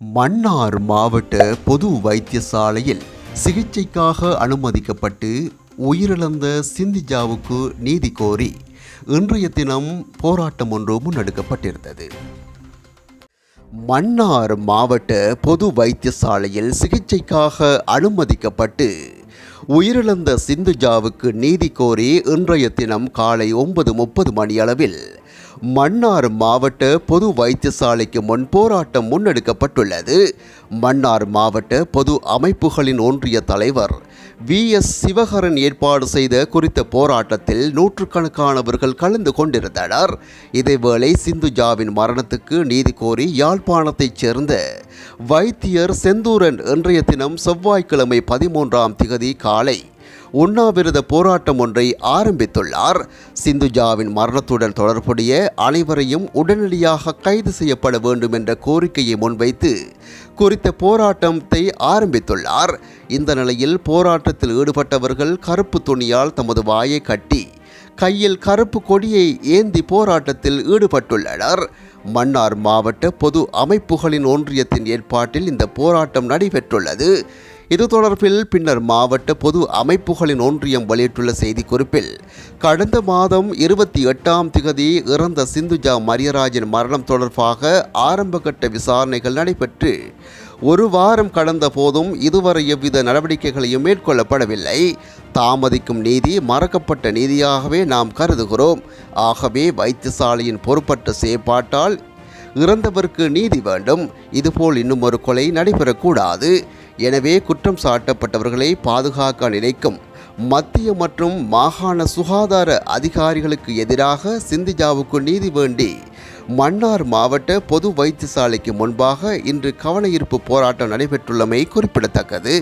மன்னார் மாவட்ட பொது வைத்தியசாலையில் சிகிச்சைக்காக அனுமதிக்கப்பட்டு உயிரிழந்த சிந்திஜாவுக்கு நீதி கோரி இன்றைய தினம் போராட்டம் ஒன்று முன்னெடுக்கப்பட்டிருந்தது மன்னார் மாவட்ட பொது வைத்தியசாலையில் சிகிச்சைக்காக அனுமதிக்கப்பட்டு உயிரிழந்த சிந்துஜாவுக்கு நீதி கோரி இன்றைய தினம் காலை ஒன்பது முப்பது மணியளவில் மன்னார் மாவட்ட பொது வைத்தியசாலைக்கு முன் போராட்டம் முன்னெடுக்கப்பட்டுள்ளது. மன்னார் மாவட்ட பொது அமைப்புகளின் ஒன்றிய தலைவர் வி. எஸ். சிவகரன் ஏற்பாடு செய்த குறித்த போராட்டத்தில் நூற்றுக்கணக்கானவர்கள் கலந்து கொண்டிருந்தனர். இதேவேளை சிந்துஜாவின் மரணத்துக்கு நீதி கோரி யாழ்ப்பாணத்தைச் சேர்ந்த வைத்தியர் செந்தூரன் இன்றைய தினம் செவ்வாய்க்கிழமை பதிமூன்றாம் திகதி காலை உண்ணாவிரத போராட்டம் ஒன்றை ஆரம்பித்துள்ளார். சிந்துஜாவின் மரணத்துடன் தொடர்புடைய அனைவரையும் உடனடியாக கைது செய்யப்பட வேண்டும் என்ற கோரிக்கையை முன்வைத்து குறித்த போராட்டத்தை ஆரம்பித்துள்ளார். இந்த நிலையில் போராட்டத்தில் ஈடுபட்டவர்கள் கருப்பு துணியால் தமது வாயை கட்டி கையில் கருப்பு கொடியை ஏந்தி போராட்டத்தில் ஈடுபட்டுள்ளனர். மன்னார் மாவட்ட பொது அமைப்புகளின் ஒன்றியத்தின் ஏற்பாட்டில் இந்த போராட்டம் நடைபெற்றுள்ளது. இது தொடர்பில் பின்னர் மாவட்ட பொது அமைப்புகளின் ஒன்றியம் வெளியிட்டுள்ள செய்திக்குறிப்பில் கடந்த மாதம் இருபத்தி எட்டாம் திகதி இறந்த சிந்துஜா மரியராஜின் மரணம் தொடர்பாக ஆரம்பகட்ட விசாரணைகள் நடைபெற்று ஒரு வாரம் கடந்த போதும் இதுவரை எவ்வித நடவடிக்கைகளையும் மேற்கொள்ளப்படவில்லை. தாமதிக்கும் நீதி மறக்கப்பட்ட நீதியாகவே நாம் கருதுகிறோம். ஆகவே வைத்தியசாலையின் பொறுப்பற்ற செயற்பாட்டால் இறந்தவருக்கு நீதி வேண்டும். இதுபோல் இன்னும் ஒரு கொலை நடைபெறக்கூடாது. எனவே குற்றம் சாட்டப்பட்டவர்களை பாதுகாக்க நினைக்கும். மத்திய மற்றும் மாகாண சுகாதார அதிகாரிகளுக்கு எதிராக சிந்திஜாவுக்கு நீதி வேண்டி மன்னார் மாவட்ட பொது வைத்தியசாலைக்கு முன்பாக இன்று கவனஈர்ப்பு போராட்டம் நடைபெற்றுள்ளமை குறிப்பிடத்தக்கது.